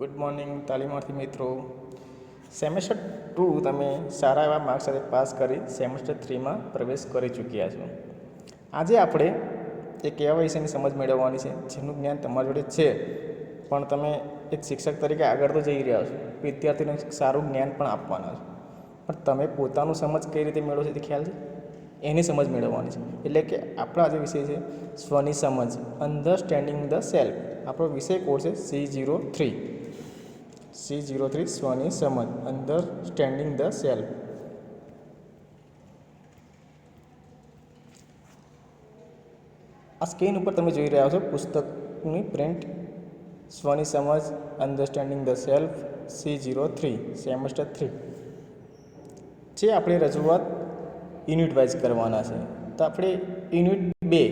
Good morning તાલીમાર્થી મિત્રો. Semester two તમે સારા એવા માર્ક્સ સાથે પાસ કરી સેમેસ્ટર થ્રીમાં પ્રવેશ કરી ચૂક્યા છો. આજે આપણે એક એવા વિષયની સમજ મેળવવાની છે, જેનું જ્ઞાન તમારી જોડે છે. પણ તમે એક શિક્ષક તરીકે આગળ તો જઈ રહ્યા છો. વિદ્યાર્થીને સારું જ્ઞાન પણ આપવાના છો. પણ તમે પોતાનું સમજ કઈ રીતે મેળવો છો તે ખ્યાલ છે? એની સમજ મેળવવાની છે. એટલે કે આપણો આજે વિષય છે, સ્વની સમજ અન્ડરસ્ટેન્ડિંગ ધ સેલ્ફ આપણો વિષય કોર્સ છે C zero three C zero three સ્વની સમજ અન્ડરસ્ટેન્ડિંગ ધ સેલ્ફ આ સ્ક્રીન ઉપર તમે જોઈ રહ્યા છો પુસ્તકની પ્રિન્ટ. સ્વની સમજ understanding the self C zero three semester three જે આપણે રજૂઆત યુનિટ વાઇઝ કરવાના છે. તો આપણે યુનિટ બે,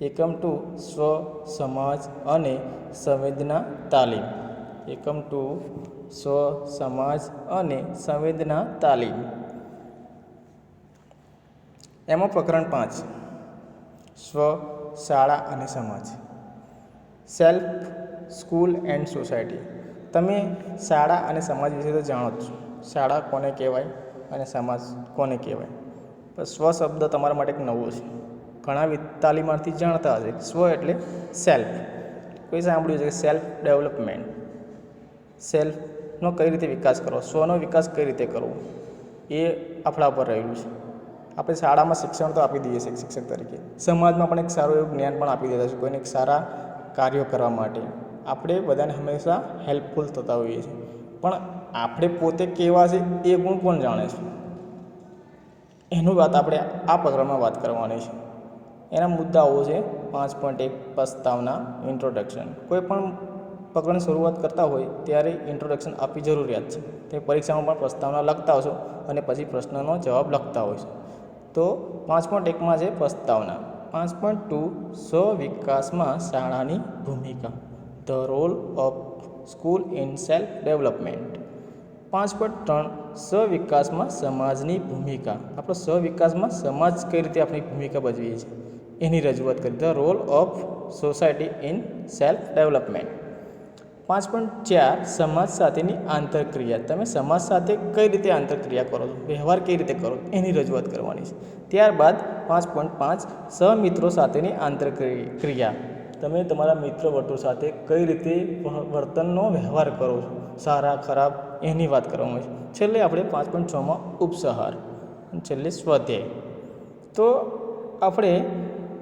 એકમ ટુ, સ્વ, સમાજ અને સંવેદના તાલીમ. એકમ ટુ, સ્વ, સમાજ અને સંવેદના તાલીમ. એમાં પ્રકરણ પાંચ. સ્વ, શાળા અને સમાજ. Self, school and society. તમે શાળા અને સમાજ વિશે તો જાણો જ છો. શાળા કોને કહેવાય અને સમાજ કોને કહેવાય? પણ સ્વ શબ્દ તમારા માટે એક નવો છે. ઘણા તાલીમાર્થી જાણતા હશે સ્વ એટલે સેલ્ફ. કોઈ સાંભળ્યું છે કે સેલ્ફ ડેવલપમેન્ટ? સેલ્ફનો કઈ રીતે વિકાસ કરવો સ્વનો વિકાસ કઈ રીતે કરવો, એ આપણા પર રહેલું છે. આપણે શાળામાં શિક્ષણ તો આપી દઈએ છીએ શિક્ષક તરીકે. સમાજમાં પણ એક સારું એવું જ્ઞાન પણ આપી દેતા છે, કોઈને એક સારા કાર્યો કરવા માટે. આપણે બધાને હંમેશા હેલ્પફુલ થતા હોઈએ છીએ. પણ આપણે પોતે કેવા છે એ ગુણ કોણ જાણે છે? એનું વાત આપણે આ પ્રકરણમાં વાત કરવાની છે. એના મુદ્દાઓ છે પાંચ પોઈન્ટ એક પ્રસ્તાવના ઇન્ટ્રોડક્શન કોઈ પણ પ્રકરણની શરૂઆત કરતા હોય ત્યારે ઇન્ટ્રોડક્શન આપવી જરૂરિયાત છે. તે પરીક્ષામાં પણ પ્રસ્તાવના લખતા હશો અને પછી પ્રશ્નનો જવાબ લખતા હોય છે. તો પાંચ પોઈન્ટ એકમાં છે પ્રસ્તાવના. પાંચ પોઈન્ટ ટુ સ્વ વિકાસમાં શાળાની ભૂમિકા. The role of school in self development પાંચ પોઈન્ટ ત્રણ સ્વ વિકાસમાં સમાજની ભૂમિકા. આપણો સ્વવિકાસમાં સમાજ કઈ રીતે આપણી ભૂમિકા ભજવીએ છીએ? એની રજૂઆત કરી. The role of society in self development પાંચ પોઈન્ટ ચાર સમાજ સાથેની આંતરક્રિયા. તમે સમાજ સાથે કઈ રીતે આંતરક્રિયા કરો છો? વ્યવહાર કઈ રીતે કરો? એની રજૂઆત કરવાની છે. ત્યારબાદ પાંચ પોઈન્ટ પાંચ સહમિત્રો સાથેની આંતરક્રિયા. તમે તમારા મિત્ર વર્તુળ સાથે કઈ રીતે વર્તનનો વ્યવહાર કરો છો? સારા, ખરાબ, એની વાત કરવામાં છે. છેલ્લે આપણે પાંચ પોઈન્ટ છમાં ઉપસહાર. છેલ્લે સ્વાધ્યાય. તો આપણે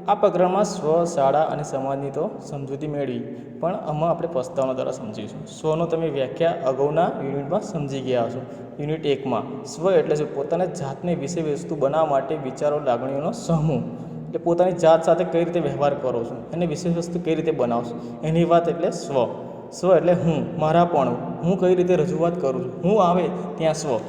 આ પ્રકરણમાં સ્વ, શાળા અને સમાજની તો સમજૂતી મેળવી. પણ આમાં આપણે પસ્તાવના દ્વારા સમજીશું. સ્વનો તમે વ્યાખ્યા અગાઉના યુનિટમાં સમજી ગયા હશો. યુનિટ એકમાં, સ્વ એટલે શું? પોતાના જાતને વિષય વસ્તુ બનાવવા માટે વિચારો, લાગણીઓનો સમૂહ. એટલે પોતાની જાત સાથે કઈ રીતે વ્યવહાર કરો છો? અને વિષય વસ્તુ કઈ રીતે બનાવશો? એની વાત એટલે સ્વ. સ્વ એટલે હું, મારા પણ હું કઈ રીતે રજૂઆત કરું છું? હું આવે, ત્યાં સ્વ.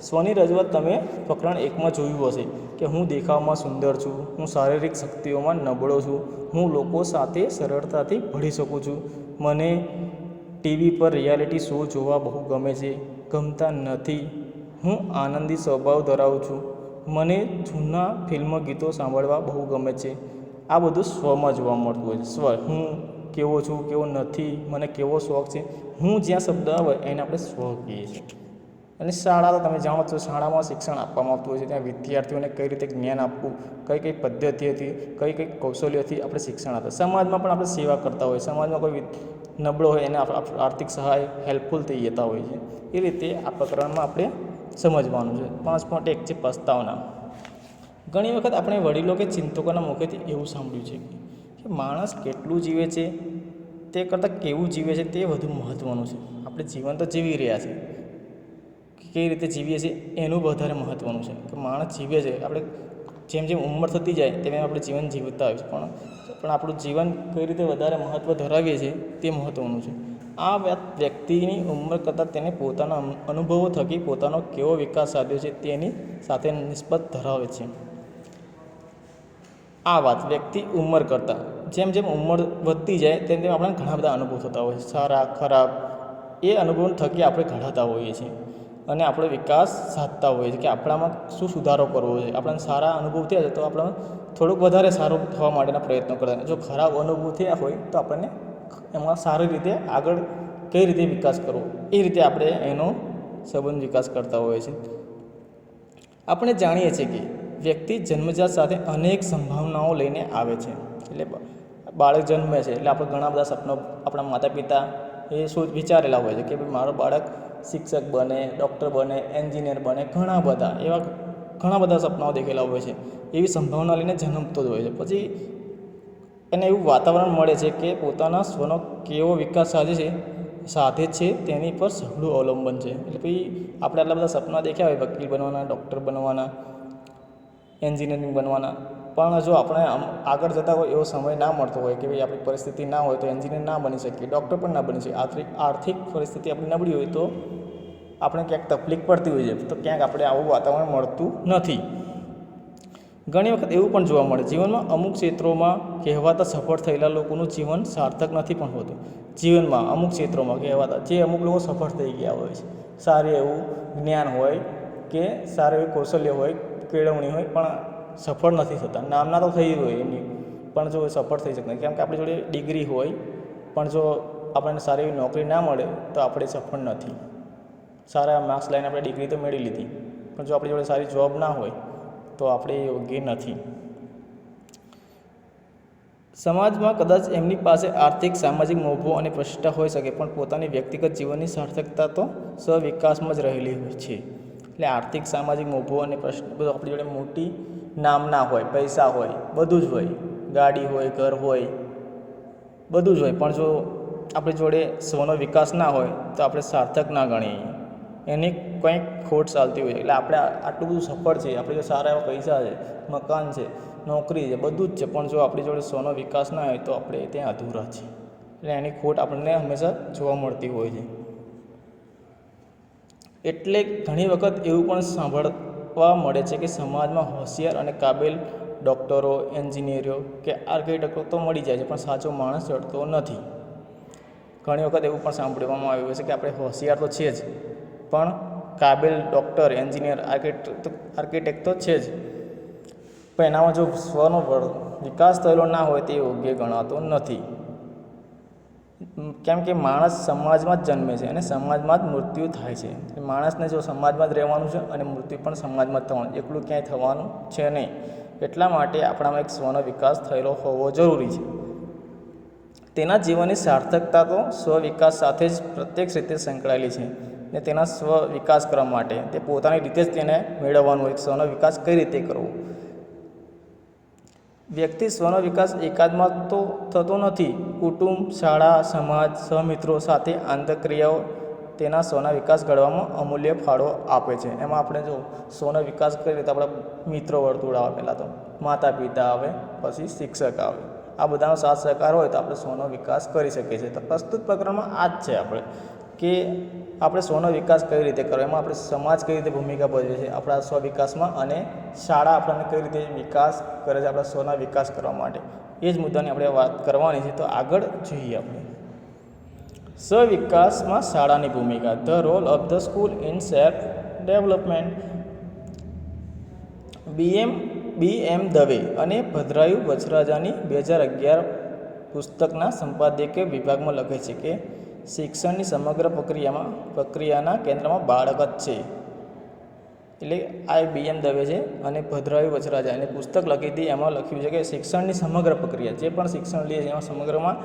સ્વની રજૂઆત તમે પ્રકરણ એકમાં જોયું હશે કે હું દેખાવમાં સુંદર છું, હું શારીરિક શક્તિઓમાં નબળો છું, હું લોકો સાથે સરળતાથી ભળી શકું છું. મને ટીવી પર રિયાલિટી શો જોવા બહુ ગમે છે, ગમતા નથી. હું આનંદી સ્વભાવ ધરાવું છું. મને જૂના ફિલ્મ ગીતો સાંભળવા બહુ ગમે છે. આ બધું સ્વમાં જોવા મળતું હોય છે. સ્વ, હું કેવો છું, કેવો નથી, મને કેવો શોખ છે? હું જ્યાં શબ્દ આવે એને આપણે સ્વ કહીએ છીએ. અને શાળા તો તમે જાણો છો, શાળામાં શિક્ષણ આપવામાં આવતું હોય છે, ત્યાં વિદ્યાર્થીઓને કઈ રીતે જ્ઞાન આપવું, કઈ કઈ પદ્ધતિઓથી કઈ કઈ કૌશલ્યોથી આપણે શિક્ષણ આપીએ સમાજમાં પણ આપણે સેવા કરતા હોય, સમાજમાં કોઈ નબળો હોય એને આર્થિક સહાય હેલ્પફુલ થઈ જતા હોય છે. એ રીતે આ પ્રકરણમાં આપણે સમજવાનું છે. પાંચ પોઈન્ટ એક છે પ્રસ્તાવના ઘણી વખત આપણે વડીલો કે ચિંતકોના મુખેથી એવું સાંભળ્યું છે કે માણસ કેટલું જીવે છે, તે કરતાં કેવું જીવે છે તે વધુ મહત્ત્વનું છે. આપણે જીવન તો જીવી રહ્યા છીએ. કઈ રીતે જીવીએ છીએ એનું વધારે મહત્ત્વનું છે. કે માણસ જીવે છે, આપણે જેમ જેમ ઉંમર થતી જાય તેમ આપણે જીવન જીવતા હોય છે. પણ પણ આપણું જીવન કઈ રીતે વધારે મહત્ત્વ ધરાવીએ છીએ તે મહત્ત્વનું છે. આ વાત વ્યક્તિની ઉંમર કરતાં તેને પોતાના અનુભવો થકી પોતાનો કેવો વિકાસ સાધ્યો છે તેની સાથે નિસ્બત ધરાવે છે. આ વાત વ્યક્તિ ઉંમર કરતાં, જેમ જેમ ઉંમર વધતી જાય તેમ તેમ આપણને ઘણા બધા અનુભવ થતા હોય છે. સારા, ખરાબ, એ અનુભવ થકી આપણે ઘડાતા હોઈએ છીએ. અને આપણો વિકાસ સાધતા હોઈએ છીએ કે આપણામાં શું સુધારો કરવો જોઈએ. આપણને સારા અનુભવ થયા છે તો આપણે થોડુંક વધારે સારું થવા માટેના પ્રયત્નો કરતા જો ખરાબ અનુભવ થયા હોય તો આપણને એમાં સારી રીતે આગળ કઈ રીતે વિકાસ કરવો? એ રીતે આપણે એનો સંબંધ વિકાસ કરતા હોઈએ છીએ. આપણે જાણીએ છીએ કે વ્યક્તિ જન્મજાત સાથે અનેક સંભાવનાઓ લઈને આવે છે. એટલે બાળક જન્મે છે એટલે આપણે ઘણા બધા સપનો આપણા માતા પિતા એ શું વિચારેલા હોય છે કે ભાઈ મારો બાળક શિક્ષક બને ડૉક્ટર બને એન્જિનિયર બને, ઘણા બધા એવા ઘણા બધા સપનાઓ દેખેલા હોય છે. એવી સંભાવના લઈને જન્મતો જ હોય છે. પછી એને એવું વાતાવરણ મળે છે કે પોતાના સ્વનો કેવો વિકાસ સાધે છે સાધે છે, તેની પર સઘળું અવલંબન છે. એટલે પછી આપણે આટલા બધા સપના દેખ્યા હોય, વકીલ બનવાના ડૉક્ટર બનવાના એન્જિનિયરિંગ બનવાના પણ જો આપણે આગળ જતા હોય એવો સમય ના મળતો હોય કે ભાઈ આપણી પરિસ્થિતિ ના હોય તો એન્જિનિયર ના બની શકીએ, ડૉક્ટર પણ ના બની શકીએ, આર્થિક આર્થિક પરિસ્થિતિ આપણી નબળી હોય તો આપણે ક્યાંક તકલીફ પડતી હોય છે, તો ક્યાંક આપણે આવું વાતાવરણ મળતું નથી. ઘણી વખત એવું પણ જોવા મળે, જીવનમાં અમુક ક્ષેત્રોમાં કહેવાતા સફળ થયેલા લોકોનું જીવન સાર્થક નથી પણ હોતું. જીવનમાં અમુક ક્ષેત્રોમાં કહેવાતા જે અમુક લોકો સફળ થઈ ગયા હોય છે, સારું એવું જ્ઞાન હોય કે સારું એવું કૌશલ્ય હોય, કેળવણી હોય, પણ સફળ નથી થતા. નામના તો થઈ હોય એમની પણ જો સફળ થઈ શકતા કેમ કે આપણી જોડે ડિગ્રી હોય, પણ જો આપણને સારી એવી નોકરી ના મળે, તો આપણે સફળ નથી. સારા માર્ક્સ લઈને આપણે ડિગ્રી તો મેળવી લીધી. પણ જો આપણી જોડે સારી જોબ ના હોય, તો આપણે યોગ્ય નથી. સમાજમાં કદાચ એમની પાસે આર્થિક, સામાજિક મોભો અને પ્રતિષ્ઠા હોઈ શકે, પણ પોતાની વ્યક્તિગત જીવનની સાર્થકતા તો સ્વવિકાસમાં જ રહેલી હોય છે. એટલે આર્થિક, સામાજિક મોભો અને પ્રશ્ન આપણી જોડે મોટી નામના હોય, પૈસા હોય, બધું જ હોય. ગાડી હોય, ઘર હોય, બધું જ હોય. પણ જો આપણી જોડે સ્વનો વિકાસ ના હોય, તો આપણે સાર્થક ના ગણીએ. એની કંઈક ખોટ ચાલતી હોય. એટલે આપણે આટલું બધું સફળ છે. આપણે જો સારા એવા પૈસા છે, મકાન છે, નોકરી છે, બધું જ છે. પણ જો આપણી જોડે સ્વનો વિકાસ ના હોય, તો આપણે ત્યાં અધૂરા છે એટલે એની ખોટ આપણને હંમેશા જોવા મળતી હોય છે. એટલે ઘણી વખત એવું પણ સાંભળવા મળે છે કે સમાજમાં હોશિયાર અને કાબેલ ડૉક્ટરો, એન્જિનિયરો કે આર્કિટેક્ટો તો મળી જાય છે, પણ સાચો માણસ જડતો નથી. ઘણી વખત એવું પણ સાંભળવામાં આવ્યું છે કે આપણે હોશિયાર તો છે જ, પણ કાબેલ ડૉક્ટર, એન્જિનિયર, આર્કિટેક્ટ આર્કિટેક્ટ તો છે જ. પણ એનામાં જો સ્વનો વિકાસ થયેલો ના હોય તે યોગ્ય ગણાતો નથી. કેમ કે માણસ સમાજમાં જ જન્મે છે અને સમાજમાં જ મૃત્યુ થાય છે. માણસને જો સમાજમાં જ રહેવાનું છે અને મૃત્યુ પણ સમાજમાં જ થવાનું, એકલું ક્યાંય થવાનું છે નહીં. એટલા માટે આપણામાં એક સ્વનો વિકાસ થયેલો હોવો જરૂરી છે. તેના જીવનની સાર્થકતા તો સ્વ વિકાસ સાથે જ પ્રત્યક્ષ રીતે સંકળાયેલી છે ને તેના સ્વ વિકાસ કરવા માટે તે પોતાની રીતે જ તેને મેળવવાનું હોય સ્વનો વિકાસ કઈ રીતે કરવો? વ્યક્તિ સ્વનો વિકાસ એકાદમાં તો થતો નથી. કુટુંબ, શાળા, સમાજ, સહમિત્રો સાથે આંતરક્રિયાઓ તેના સ્વના વિકાસ ઘડવામાં અમૂલ્ય ફાળો આપે છે. એમાં આપણે જો સ્વનો વિકાસ કરીએ તો આપણા મિત્રો વર્તુળ આવે પહેલાં તો. માતા પિતા આવે, પછી શિક્ષક આવે. આ બધાનો સાથ સહકાર હોય તો આપણે સ્વનો વિકાસ કરી શકીએ છીએ. તો પ્રસ્તુત પ્રકરણમાં આ જ છે આપણે. કે આપણે સ્વનો વિકાસ કઈ રીતે કરવો? એમાં આપણે સમાજ કઈ રીતે ભૂમિકા ભજવે છે? આપણા સ્વ વિકાસમાં અને શાળા આપણને કઈ રીતે વિકાસ કરે છે? આપણા સ્વના વિકાસ કરવા માટે. એ જ મુદ્દાની આપણે વાત કરવાની છે. તો આગળ જોઈએ આપણે. સ્વવિકાસમાં શાળાની ભૂમિકા. The role of the school in self development. BM B M Dave અને ભદ્રાયુ વચરાજાની બે હજાર અગિયાર પુસ્તકના સંપાદકીય વિભાગમાં લખે છે કે શિક્ષણની સમગ્ર પ્રક્રિયામાં, પ્રક્રિયાના કેન્દ્રમાં બાળક જ છે. એટલે આ બી એમ દવે છે અને ભદ્રાવી વચરાજા. એને પુસ્તક લખી હતી એમાં લખ્યું છે કે શિક્ષણની સમગ્ર પ્રક્રિયા, જે પણ શિક્ષણ લે છે એમાં સમગ્રમાં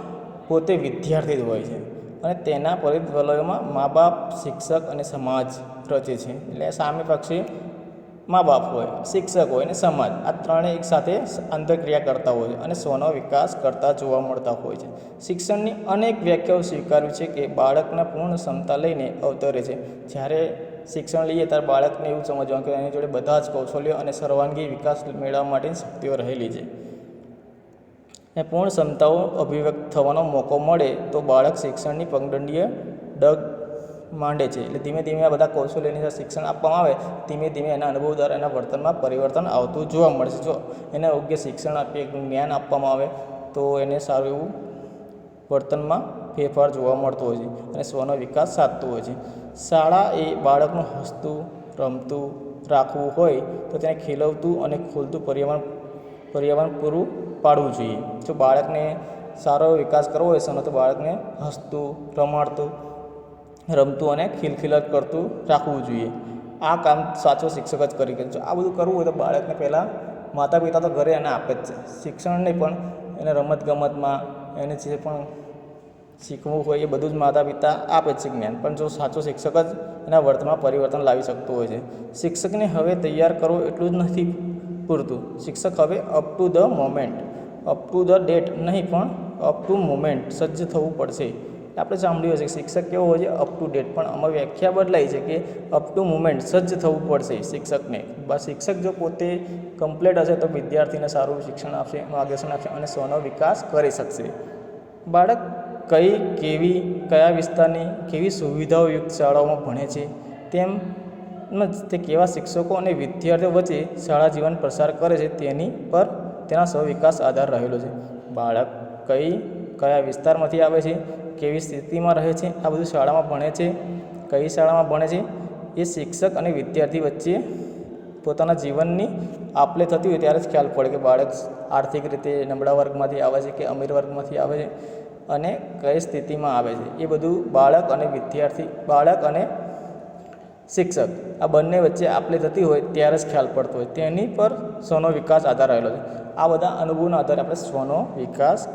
પોતે વિદ્યાર્થી જ હોય છે. અને તેના પરિવલયોમાં મા બાપ, શિક્ષક અને સમાજ રચે છે. એટલે સામે પક્ષે મા બાપ હોય, શિક્ષક હોય અને સમાજ, આ ત્રણેય એકસાથે આંતરક્રિયા કરતા હોય છે અને સ્વનો વિકાસ કરતા જોવા મળતા હોય છે. શિક્ષણની અનેક વ્યાખ્યાઓ સ્વીકાર્યું છે કે બાળકના પૂર્ણ ક્ષમતા લઈને અવતરે છે. જ્યારે શિક્ષણ લઈએ ત્યારે બાળકને એવું સમજવાનું કે એની જોડે બધા જ કૌશલ્યો અને સર્વાંગી વિકાસ મેળવવા માટેની શક્તિઓ રહેલી છે. એ પૂર્ણ ક્ષમતાઓ અભિવ્યક્ત થવાનો મોકો મળે તો બાળક શિક્ષણની પગદંડીય માંડે છે. એટલે ધીમે ધીમે આ બધા કૌશલ્યની જે શિક્ષણ આપવામાં આવે, ધીમે ધીમે એના અનુભવ દ્વારા એના વર્તનમાં પરિવર્તન આવતું જોવા મળશે. જો એને યોગ્ય શિક્ષણ આપીએ જ્ઞાન આપવામાં આવે, તો એને સારું એવું વર્તનમાં ફેરફાર જોવા મળતો હોય છે અને સ્વનો વિકાસ સાધતો હોય છે. શાળા એ બાળકનું હસતું, રમતું, રાખવું હોય, તો તેને ખીલવતું અને ખોલતું પર્યાવરણ પર્યાવરણ પૂરું પાડવું જોઈએ. જો બાળકને સારો વિકાસ કરવો હોય તો બાળકને હસતું, રમાડતું રમતું અને ખિલખિલાટ કરતું રાખવું જોઈએ. આ કામ સાચો શિક્ષક જ કરી શકે છે. આ બધું કરવું હોય તો બાળકને પહેલાં માતા પિતા તો ઘરે એને આપે જ છે. શિક્ષણ નહીં, પણ એને રમતગમતમાં એને જે પણ શીખવું હોય એ બધું જ માતા પિતા આપે છે જ્ઞાન. પણ જો સાચો શિક્ષક જ એના વર્તમાં પરિવર્તન લાવી શકતો હોય છે. શિક્ષકને હવે તૈયાર કરવો એટલું જ નથી પૂરતું. શિક્ષક હવે up to the moment up to the date નહીં, પણ અપ ટુ મોમેન્ટ સજ્જ થવું પડશે. આપણે સાંભળ્યું હશે શિક્ષક કેવો હોય છે અપ ટુ ડેટ પણ આમાં વ્યાખ્યા બદલાઈ છે કે અપ ટુ મુમેન્ટ સજ્જ થવું પડશે શિક્ષકને. શિક્ષક જો પોતે કમ્પ્લેટ હશે તો વિદ્યાર્થીને સારું શિક્ષણ આપશે, માર્ગદર્શન આપશે અને સ્વનો વિકાસ કરી શકશે. બાળક કઈ, કેવી, કયા વિસ્તારની, કેવી સુવિધાઓયુક્ત શાળાઓમાં ભણે છે, તેમ તે કેવા શિક્ષકો અને વિદ્યાર્થીઓ વચ્ચે શાળા જીવન પ્રસાર કરે છે તેની પર તેના સ્વવિકાસ આધાર રહેલો છે. બાળક કઈ, કયા વિસ્તારમાંથી આવે છે કેવી સ્થિતિમાં રહે છે, આ બધું શાળામાં ભણે છે. કઈ શાળામાં ભણે છે? એ શિક્ષક અને વિદ્યાર્થી વચ્ચે પોતાના જીવનની આપલે થતી હોય ત્યારે જ ખ્યાલ પડે કે બાળક આર્થિક રીતે નબળા વર્ગમાંથી આવે છે કે અમીર વર્ગમાંથી આવે છે અને કઈ સ્થિતિમાં આવે છે. એ બધું બાળક અને વિદ્યાર્થી, બાળક અને શિક્ષક, આ બંને વચ્ચે આપલે થતી હોય ત્યારે જ ખ્યાલ પડતો હોય. તેની પર સ્વનો વિકાસ આધાર રહેલો છે. આ બધા અનુભવના આધારે આપણે સ્વનો વિકાસ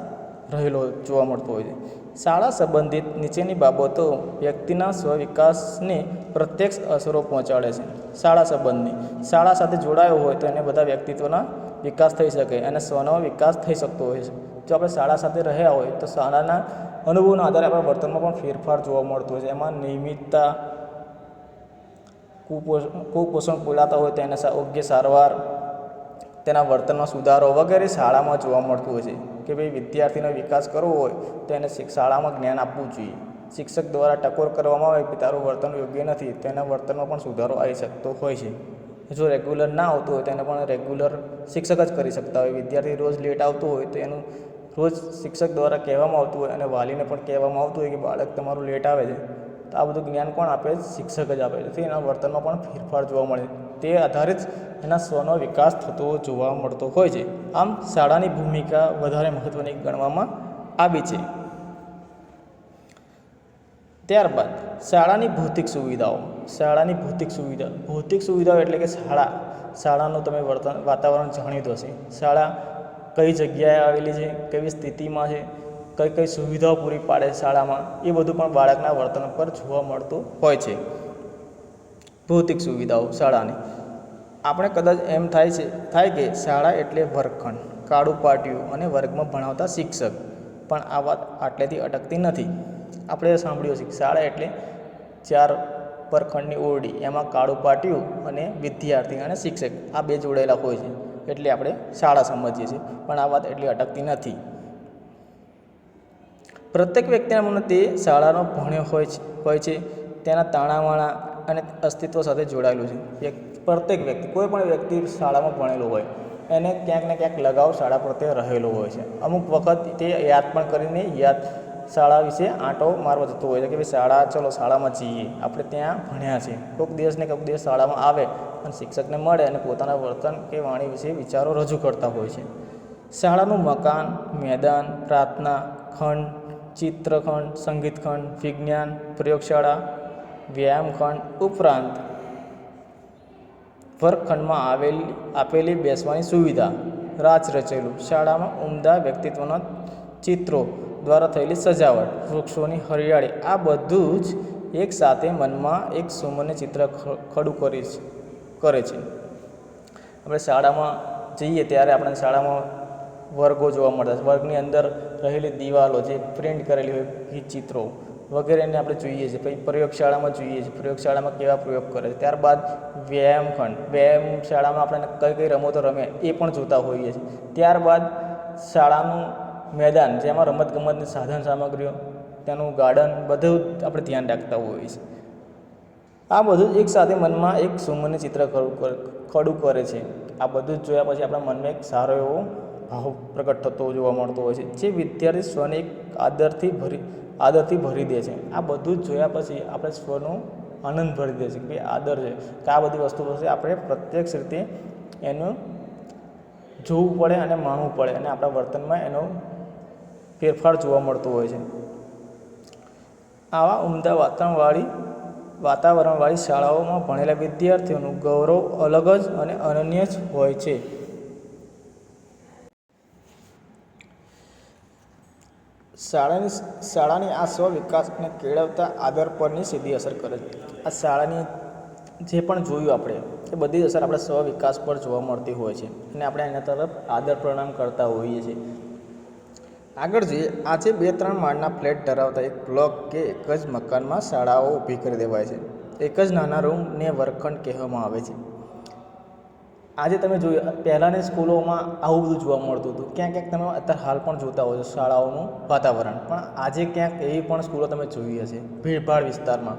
રહેલો જોવા મળતો હોય છે. શાળા સંબંધિત નીચેની બાબતો વ્યક્તિના સ્વવિકાસને પ્રત્યક્ષ અસરો પહોંચાડે છે. શાળા સંબંધની, શાળા સાથે જોડાયો હોય તો એને બધા વ્યક્તિત્વના વિકાસ થઈ શકે અને સ્વનો વિકાસ થઈ શકતો હોય છે. જો આપણે શાળા સાથે રહ્યા હોય તો શાળાના અનુભવના આધારે આપણા વર્તનમાં પણ ફેરફાર જોવા મળતો હોય છે. એમાં નિયમિતતા કુપોષણ બોલાતા હોય તો એને યોગ્ય સારવાર, તેના વર્તનમાં સુધારો વગેરે શાળામાં જોવા મળતું હોય છે. કે ભાઈ વિદ્યાર્થીનો વિકાસ કરવો હોય તો એને શાળામાં જ્ઞાન આપવું જોઈએ. શિક્ષક દ્વારા ટકોર કરવામાં આવે કે તારું વર્તન યોગ્ય નથી, તો એના વર્તનમાં પણ સુધારો આવી શકતો હોય છે. જો રેગ્યુલર ના આવતું હોય તો એને પણ રેગ્યુલર શિક્ષક જ કરી શકતા હોય. વિદ્યાર્થી રોજ લેટ આવતો હોય તો એનું રોજ શિક્ષક દ્વારા કહેવામાં આવતું હોય અને વાલીને પણ કહેવામાં આવતું હોય કે બાળક તમારું લેટ આવે છે. તો આ બધું જ્ઞાન કોણ આપે? શિક્ષક જ આપે છે. એના વર્તનમાં પણ ફેરફાર જોવા મળે. તે આધારિત એના સ્વનો વિકાસ થતો જોવા મળતો હોય છે. આમ શાળાની ભૂમિકા વધારે મહત્ત્વની ગણવામાં આવી છે. ત્યારબાદ શાળાની ભૌતિક સુવિધાઓ. શાળાની ભૌતિક સુવિધા. ભૌતિક સુવિધાઓ એટલે કે શાળા. શાળાનું તમે વર્તન, વાતાવરણ જાણીતું હશે. શાળા કઈ જગ્યાએ આવેલી છે? કેવી સ્થિતિમાં છે? કઈ કઈ સુવિધાઓ પૂરી પાડે શાળામાં? એ બધું પણ બાળકના વર્તન પર જોવા મળતું હોય છે. ભૌતિક સુવિધાઓ શાળાની. આપણે કદાચ એમ થાય છે, થાય કે શાળા એટલે વર્ગખંડ, કાળું પાટિયું અને વર્ગમાં ભણાવતા શિક્ષક. પણ આ વાત આટલેથી અટકતી નથી. આપણે સાંભળ્યું છે શાળા એટલે ચાર પરખંડની ઓરડી, એમાં કાળું પાટિયું અને વિદ્યાર્થી અને શિક્ષક. આ બે જોડાયેલા હોય છે, એટલે આપણે શાળા સમજીએ છીએ, પણ આ વાત એટલી અટકતી નથી. પ્રત્યેક વ્યક્તિના મને તે શાળાનો ભણ્યો હોય છે હોય છે, તેના તાણાવાણા અને અસ્તિત્વ સાથે જોડાયેલું છે. પ્રત્યેક વ્યક્તિ, કોઈ પણ વ્યક્તિ શાળામાં ભણેલો હોય, એને ક્યાંક ને ક્યાંક લગાવ શાળા પ્રત્યે રહેલો હોય છે. અમુક વખત તે યાદ પણ કરીને યાદ શાળા વિશે આંટો મારવા જતો હોય છે કે ભાઈ શાળા, ચલો શાળામાં જઈએ. આપણે ત્યાં ભણ્યા છીએ. કોઈક દિવસ ને કોઈક દિવસ શાળામાં આવે અને શિક્ષકને મળે અને પોતાના વર્તન કે વાણી વિશે વિચારો રજૂ કરતા હોય છે. શાળાનું મકાન, મેદાન, પ્રાર્થના, ખંડ, ચિત્રખંડ, સંગીતખંડ, વિજ્ઞાન, પ્રયોગશાળા વ્યાયામખંડ ઉપરાંત વર્ગખંડમાં આવેલી, આપેલી બેસવાની સુવિધા. રાચ રચેલું. શાળામાં ઉમદા વ્યક્તિત્વના ચિત્રો દ્વારા થયેલી સજાવટ. વૃક્ષોની હરિયાળી. આ બધું જ એકસાથે મનમાં એક સુમન્ય ચિત્ર ખડું કરી કરે છે. આપણે શાળામાં જઈએ ત્યારે આપણે શાળામાં વર્ગો જોવા મળતા વર્ગની અંદર રહેલી દિવાલો જે પ્રિન્ટ કરેલી હોય એ ચિત્રો. વગેરેને આપણે જોઈએ છીએ. પછી પ્રયોગશાળામાં જોઈએ છીએ. પ્રયોગશાળામાં કેવા પ્રયોગ કરે છે? ત્યારબાદ વ્યાયામ ખંડ. વ્યાયામ શાળામાં આપણે કઈ કઈ રમતો રમે એ પણ જોતા હોઈએ છીએ. ત્યારબાદ શાળાનું મેદાન, જેમાં રમતગમતની સાધન સામગ્રીઓ, તેનું ગાર્ડન બધું આપણે ધ્યાન રાખતા હોઈએ છીએ. આ બધું જ એક સાથે મનમાં એક સુમન ચિત્ર ખડું કરે છે. આ બધું જ જોયા પછી આપણા મનમાં એક સારો એવો ભાવ પ્રગટ થતો જોવા મળતો હોય છે. જે વિદ્યાર્થી સ્વને એક આદરથી ભરી આદરથી ભરી દે છે. આ બધું જ જોયા પછી આપણે સ્વનો આનંદ ભરી દે છે કે આદર છે. કે આ બધી વસ્તુ પછી આપણે પ્રત્યક્ષ રીતે એનું જોવું પડે અને માણવું પડે અને આપણા વર્તનમાં એનો ફેરફાર જોવા મળતો હોય છે. આવા ઉમદા વાતાવરણવાળી વાતાવરણવાળી શાળાઓમાં ભણેલા વિદ્યાર્થીઓનું ગૌરવ અલગ જ અને અનન્ય જ હોય છે. શાળાની શાળાની આ સ્વ વિકાસને કેળવતા આદર પરની સીધી અસર કરે છે. આ શાળાની જે પણ જોયું આપણે, એ બધી અસર આપણે સ્વ વિકાસ પર જોવા મળતી હોય છે અને આપણે એના તરફ આદર પ્રણામ કરતા હોઈએ છીએ. આગળ જોઈએ. આજે બે ત્રણ માળના ફ્લેટ ધરાવતા એક બ્લોક કે એક જ મકાનમાં શાળાઓ ઊભી કરી દેવાય છે. એક જ નાના રૂમને વર્ગખંડ કહેવામાં આવે છે. આજે તમે જોયું, પહેલાંની સ્કૂલોમાં આવું બધું જોવા મળતું હતું. ક્યાંક ક્યાંક તમે અત્યારે હાલ પણ જોતા હોય છો શાળાઓનું વાતાવરણ. પણ આજે ક્યાંક એવી પણ સ્કૂલો તમે જોઈ હશે, ભીડભાડ વિસ્તારમાં.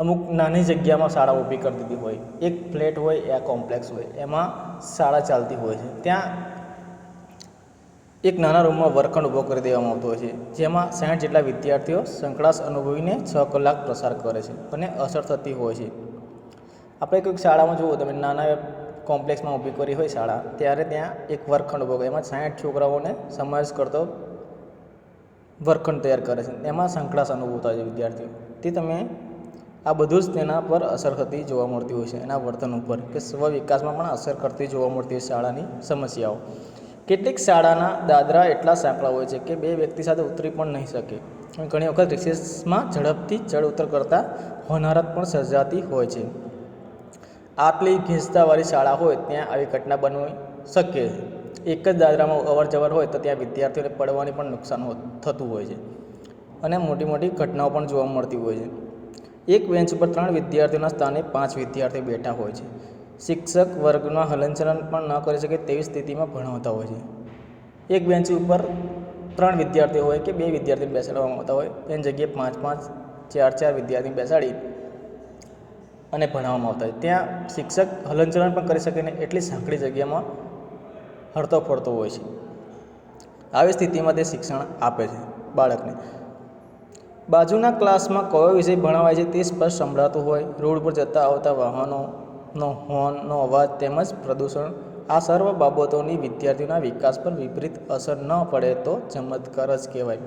અમુક નાની જગ્યામાં શાળા ઊભી કરી દીધી હોય. એક ફ્લેટ હોય યા કોમ્પ્લેક્સ હોય. એમાં શાળા ચાલતી હોય છે. ત્યાં એક નાના રૂમમાં વર્ગખંડ ઊભો કરી દેવામાં આવતો હોય છે. જેમાં સાઠ જેટલા વિદ્યાર્થીઓ સંકળાશ અનુભવીને છ કલાક પ્રસાર કરે છે અને અસર થતી હોય છે. આપણે કોઈક શાળામાં જુઓ, તમે નાના કોમ્પ્લેક્સમાં ઊભી કરી હોય શાળા, ત્યારે ત્યાં એક વર્ગખંડ ઊભો કર્યો એમાં સાઠ છોકરાઓને સમાવેશ કરતો વર્ગખંડ તૈયાર કરે છે. એમાં સંકળાશ અનુભવ થાય છે વિદ્યાર્થીઓ. તે તમે આ બધું જ તેના પર અસર થતી જોવા મળતી હોય છે, એના વર્તન ઉપર કે સ્વ વિકાસમાં પણ અસર કરતી જોવા મળતી હોય શાળાની સમસ્યાઓ. કેટલીક શાળાના દાદરા એટલા સાંકળા હોય છે કે બે વ્યક્તિ સાથે ઉતરી પણ નહીં શકે. ઘણી વખત રિસેસમાં ઝડપથી ચડ ઉતર કરતાં હોનારત પણ સર્જાતી હોય છે. આટલી ઘેંસતાવાળી શાળા હોય, ત્યાં આવી ઘટના બનવી શક્ય છે. એક જ દાદરામાં અવર જવર હોય, તો ત્યાં વિદ્યાર્થીઓને પડવાની પણ નુકસાન થતું હોય છે. અને મોટી મોટી ઘટનાઓ પણ જોવા મળતી હોય છે. એક બેન્ચ ઉપર ત્રણ વિદ્યાર્થીઓના સ્થાને પાંચ વિદ્યાર્થીઓ બેઠા હોય છે. શિક્ષક વર્ગમાં હલનચલન પણ ન કરી શકે તેવી સ્થિતિમાં ભણાવતા હોય છે. એક બેન્ચ ઉપર ત્રણ વિદ્યાર્થીઓ હોય કે બે વિદ્યાર્થી બેસાડવામાં આવતા હોય. એની જગ્યાએ પાંચ પાંચ, ચાર ચાર વિદ્યાર્થીઓ બેસાડી અને ભણાવવામાં આવતા હોય. ત્યાં શિક્ષક હલનચલન પણ કરી શકે ને એટલી સાંકડી જગ્યામાં હરતો ફરતો હોય છે. આવી સ્થિતિમાં તે શિક્ષણ આપે છે બાળકને. બાજુના ક્લાસમાં કયો વિષય ભણાવાય છે તે સ્પષ્ટ સંભળાતું હોય. રોડ પર જતા આવતા વાહનોનો હોર્નનો અવાજ તેમજ પ્રદૂષણ, આ સર્વ બાબતોની વિદ્યાર્થીઓના વિકાસ પર વિપરીત અસર ન પડે તો ચમત્કાર જ કહેવાય.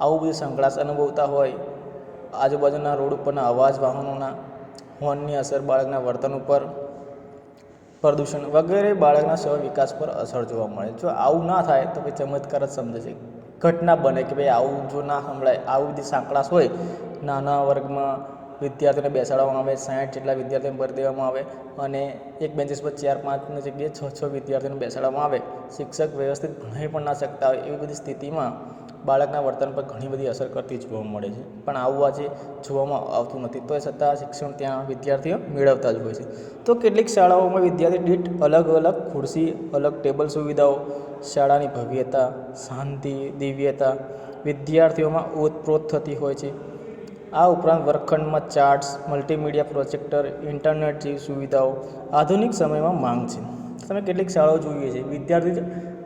આવું બધું સંકળાશ અનુભવતા હોય. આજુબાજુના રોડ ઉપરના અવાજ વાહનોના હોર્નની અસર બાળકના વર્તન ઉપર, પ્રદૂષણ વગેરે બાળકના સ્વ વિકાસ પર અસર જોવા મળે. જો આવું ના થાય, તો ભાઈ ચમત્કાર જ સમજે છે. ઘટના બને કે ભાઈ આવું જો ના સંભળાય, આવું બધી સાંકળાશ હોય, નાના વર્ગમાં વિદ્યાર્થીઓને બેસાડવામાં આવે સાઠ જેટલા વિદ્યાર્થીઓને ભરી દેવામાં આવે અને એક બેન્ચીસ પર ચાર પાંચની જગ્યાએ છ છ વિદ્યાર્થીઓને બેસાડવામાં આવે, શિક્ષક વ્યવસ્થિત ભણાવી પણ ના શકતા હોય એવી બધી સ્થિતિમાં બાળકના વર્તન પર ઘણી બધી અસર કરતી જોવા મળે છે. પણ આવું આજે જોવામાં આવતું નથી. તો છતાં શિક્ષણ ત્યાં વિદ્યાર્થીઓ મેળવતા જ હોય છે. તો કેટલીક શાળાઓમાં વિદ્યાર્થી દીઠ અલગ અલગ ખુરશી, અલગ ટેબલ સુવિધાઓ, શાળાની ભવ્યતા, શાંતિ, દિવ્યતા વિદ્યાર્થીઓમાં ઓતપ્રોત થતી હોય છે. આ ઉપરાંત વર્ગખંડમાં ચાર્ટ્સ, મલ્ટીમીડિયા પ્રોજેક્ટર, ઇન્ટરનેટ જેવી સુવિધાઓ આધુનિક સમયમાં માંગ છે. તમે કેટલીક શાળાઓ જોઈએ છે. વિદ્યાર્થી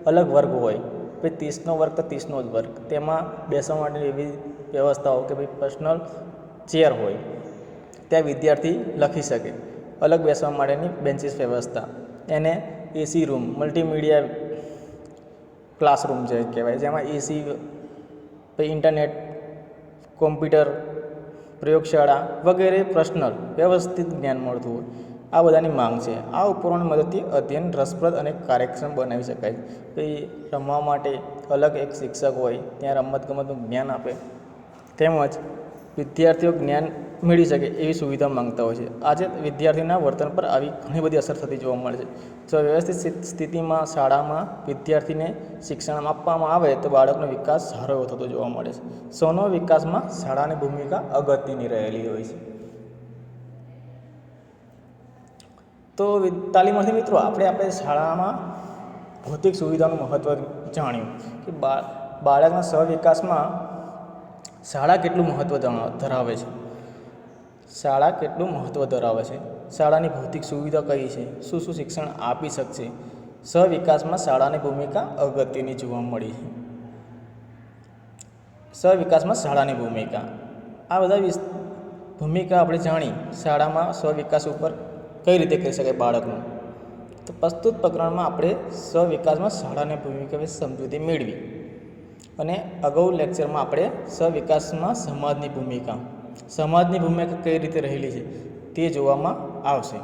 અલગ વર્ગ હોય. ભાઈ ત્રીસનો વર્ગ તો ત્રીસનો જ વર્ગ. તેમાં બેસવા માટેની એવી વ્યવસ્થાઓ કે ભાઈ પર્સનલ ચેર હોય, ત્યાં વિદ્યાર્થી લખી શકે. અલગ બેસવા માટેની બેન્ચીસ વ્યવસ્થા. એને એસી રૂમ મલ્ટીમીડિયા ક્લાસરૂમ જે કહેવાય, જેમાં એસી પછી ઇન્ટરનેટ કોમ્પ્યુટર પ્રયોગશાળા વગેરે પર્સનલ વ્યવસ્થિત જ્ઞાન મળતું હોય. આ બધાની માંગ છે. આ ઉપકરણોની મદદથી અધ્યયન રસપ્રદ અને કાર્યક્ષમ બનાવી શકાય. એ રમવા માટે અલગ એક શિક્ષક હોય, ત્યાં રમતગમતનું જ્ઞાન આપે, તેમજ વિદ્યાર્થીઓ જ્ઞાન મેળવી શકે એવી સુવિધા માંગતા હોય છે. આજે વિદ્યાર્થીના વર્તન પર આવી ઘણી બધી અસર થતી જોવા મળે છે. જો વ્યવસ્થિત સ્થિતિમાં શાળામાં વિદ્યાર્થીને શિક્ષણ આપવામાં આવે, તો બાળકનો વિકાસ સારો એવો થતો જોવા મળે છે. સૌનો વિકાસમાં શાળાની ભૂમિકા અગત્યની રહેલી હોય છે. તો તાલીમાર્થી મિત્રો, આપણે આપણે શાળામાં ભૌતિક સુવિધાનું મહત્ત્વ જાણ્યું કે બા, બાળકના સહવિકાસમાં શાળા કેટલું મહત્ત્વ ધરાવે છે? શાળા કેટલું મહત્ત્વ ધરાવે છે? શાળાની ભૌતિક સુવિધા કઈ છે? શું શું શિક્ષણ આપી શકશે? સહવિકાસમાં શાળાની ભૂમિકા અગત્યની જોવા મળી છે. સહવિકાસમાં શાળાની ભૂમિકા. આ બધા ભૂમિકા આપણે જાણી શાળામાં સ્વવિકાસ ઉપર કઈ રીતે કરી શકાય બાળકનું? તો પ્રસ્તુત પ્રકરણમાં આપણે સ્વવિકાસમાં શાળાની ભૂમિકા સમજૂતી મેળવી. અને અગાઉ લેક્ચરમાં આપણે સ્વવિકાસમાં સમાજની ભૂમિકા સમાજની ભૂમિકા કઈ રીતે રહેલી છે તે જોવામાં આવશે.